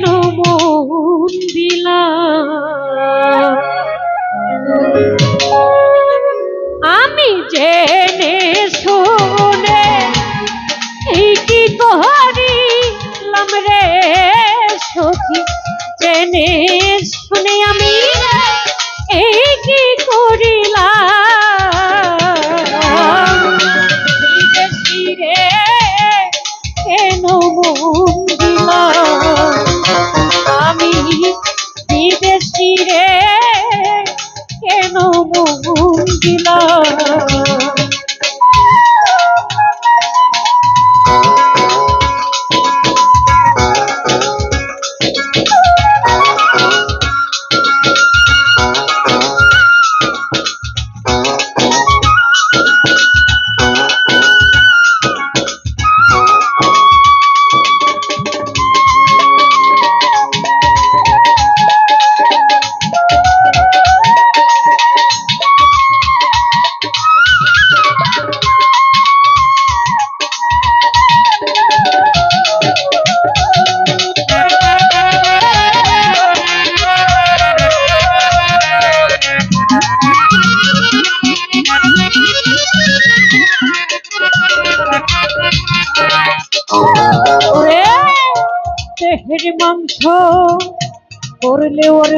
কেন মন দিলাম আমি জেনে শুনে এই কি করিলাম রে সখী। জেনে শুনে আমি এই কি করিলাম বিদেশি ওরে দেহের মাংস করলে ওর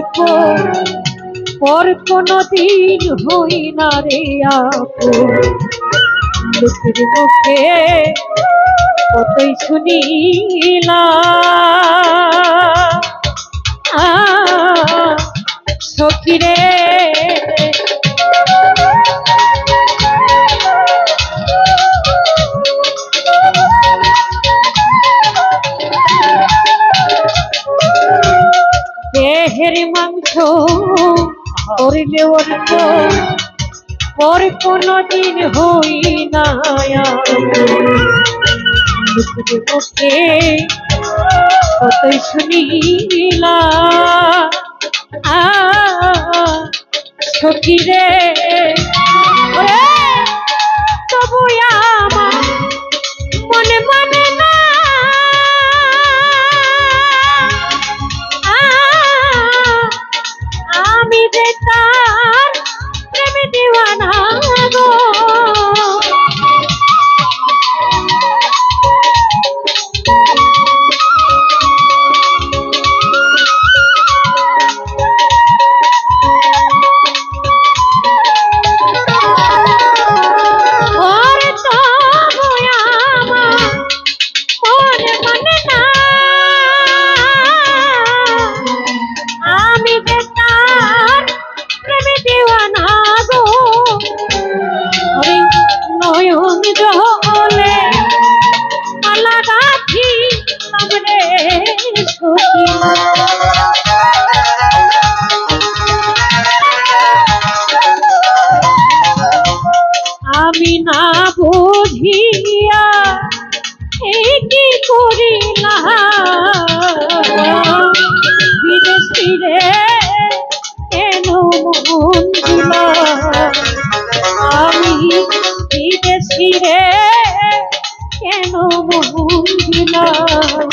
পর কোনো দিন হই না রে লোকের মুখে কতই শুনিলা সখী করিলে ওর পর কোনো দিন হই না মুখে কতই শুনিলা সখী রে ওরে, তবু আমার রে কেন মন আমি বিদেশি রে কেন মন দিলাম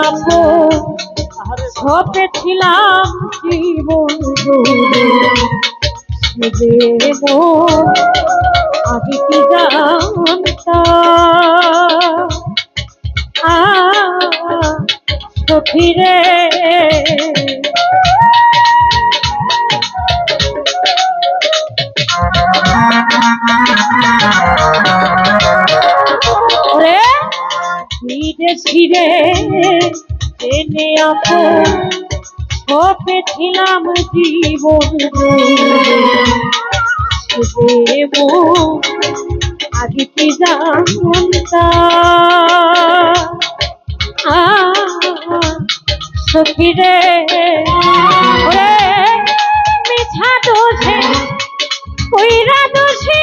আপো ছিলাম জীবন দেব আগে কি জানতা আ ছিঁড়ে এনে আপন সপেছিলাম জীবন দেব আগে কি জানতা সখী রে, ওরে, মিছা দোষে, কইরা দোষী।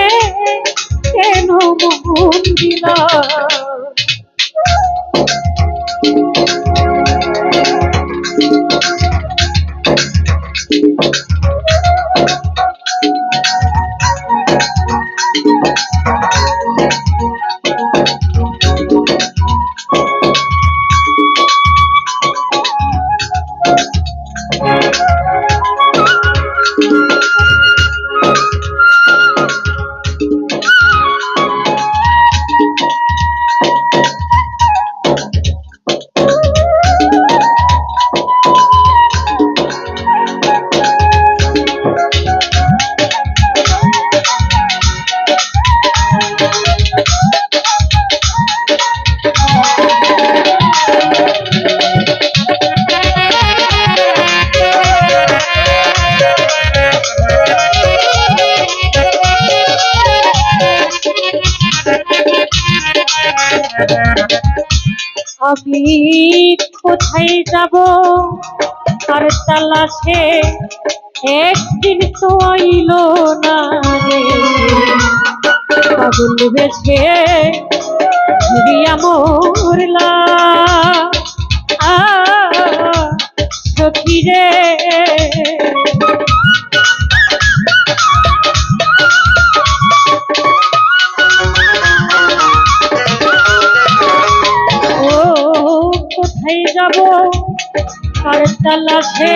মন আমি কোথায় যাব? তার তালাশে একদিন তো আইল না রে। পাগল বেছে ঘুরিয়া মরলা। সখী রে। কোথায় যাব? আর তালাশে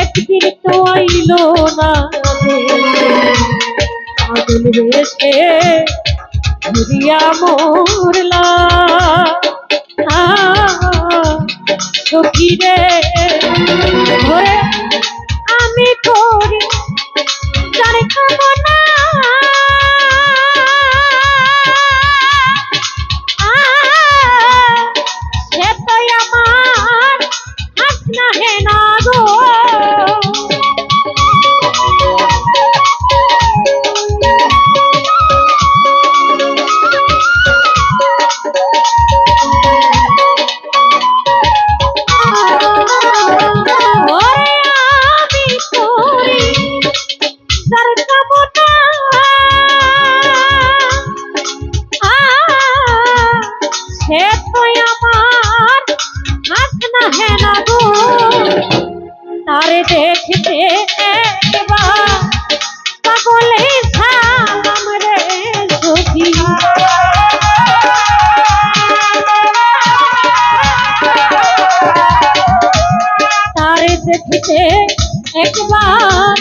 একদিন তো আইল না আগুন বেশে ঘুরিয়া মরলা। সখী রে আমি না গো। তারে দেখতে একবার পাগলে সালাম রে সখী তারে দেখতে একবার